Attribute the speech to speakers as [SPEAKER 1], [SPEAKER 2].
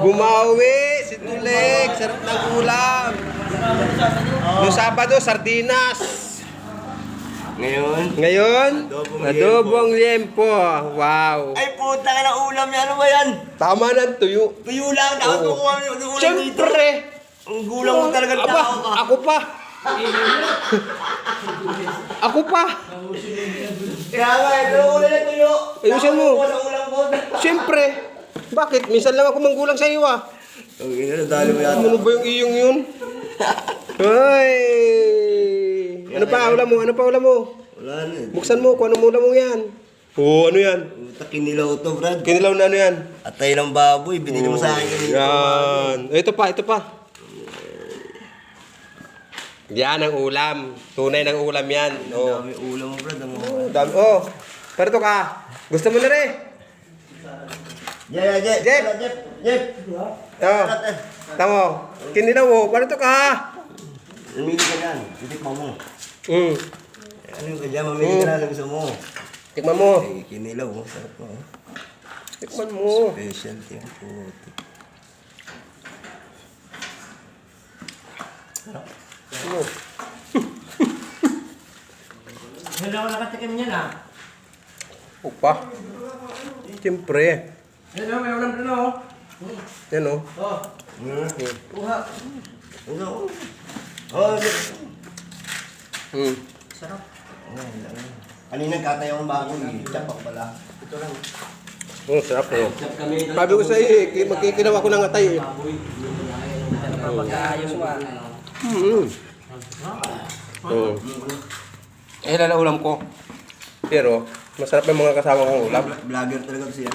[SPEAKER 1] Bumawi si Tulek. Sarap ng ulam. Noong Sabado, sardinas.
[SPEAKER 2] Ngayon?
[SPEAKER 1] Ngayon,
[SPEAKER 2] Adobong
[SPEAKER 1] adobong liempo. Wow.
[SPEAKER 2] Ay puta ka ng ulam yan. Ano ba yan?
[SPEAKER 1] Tama ng tuyo.
[SPEAKER 2] Tuyo lang. Dapat
[SPEAKER 1] Oo.
[SPEAKER 2] kumuha ng ulam dito.
[SPEAKER 1] Siyempre.
[SPEAKER 2] Ang gulang mo talaga
[SPEAKER 1] Aba,
[SPEAKER 2] tao ka.
[SPEAKER 1] ako pa. ako pa.
[SPEAKER 2] Kaya nga, ito ulam na tuyo.
[SPEAKER 1] Ayusin mo.
[SPEAKER 2] Ng ulam ko.
[SPEAKER 1] Siyempre. Bakit? Minsan lang ako manggulang sa iyo ah.
[SPEAKER 2] Ina, nadali mo yata.
[SPEAKER 1] Ano ba yung iyong yun? Hoy! Ano pa ulam mo? Ano pa ulam mo?
[SPEAKER 2] Wala na. eh.
[SPEAKER 1] Buksan mo kung ano ulam mo yan. Oo, ano yan?
[SPEAKER 2] Puta, kinilaw to, Brad.
[SPEAKER 1] Kinilaw na ano yan?
[SPEAKER 2] Atay ng baboy. Binili mo sa akin kanina.
[SPEAKER 1] Yan. Ito pa, ito pa. Yan ang ulam. Tunay ng ulam yan.
[SPEAKER 2] Ang
[SPEAKER 1] Oh.
[SPEAKER 2] dami ulam mo, Brad. Ang
[SPEAKER 1] Oh, dami. Oh. Pero to ka. Gusto mo na rin?
[SPEAKER 2] Jep, Jep, Jep.
[SPEAKER 1] Jep.
[SPEAKER 2] Jep, Jep. Jep.
[SPEAKER 1] Oh. Tamo. Kinilaw mo. Pero to ka.
[SPEAKER 2] Mamili ka yan. Titikman mo.
[SPEAKER 1] Mm.
[SPEAKER 2] Ano yung kanya? Mamili ka na. Gusto mo.
[SPEAKER 1] Tikman mo.
[SPEAKER 2] Ay, kinilaw. oh. Sarap mo. oh.
[SPEAKER 1] Tikman mo.
[SPEAKER 2] Specialty ang puti.
[SPEAKER 1] Ano?
[SPEAKER 3] Hindi ako nakatikim niyan ah.
[SPEAKER 1] Upa. Siyempre.
[SPEAKER 3] Hello, may ulam doon oh.
[SPEAKER 1] Yan oh.
[SPEAKER 3] Oh,
[SPEAKER 2] Hmm.
[SPEAKER 3] kuha.
[SPEAKER 2] Ano? Oh, Jep.
[SPEAKER 1] Mm.
[SPEAKER 3] Sarap.
[SPEAKER 2] Kanina katayo ang bago eh. Chop ako pala. Ito lang.
[SPEAKER 1] Oh, sarap oh.
[SPEAKER 2] Kami.
[SPEAKER 1] Sabi ko sa iyo, eh, magkikinaw ako ng atay eh.
[SPEAKER 3] Pagkaayos mo ah.
[SPEAKER 1] Mm. Oh. Eh, lala ulam ko. Pero, masarap yung mga kasama kong ulam.
[SPEAKER 2] Vlogger talaga to siya.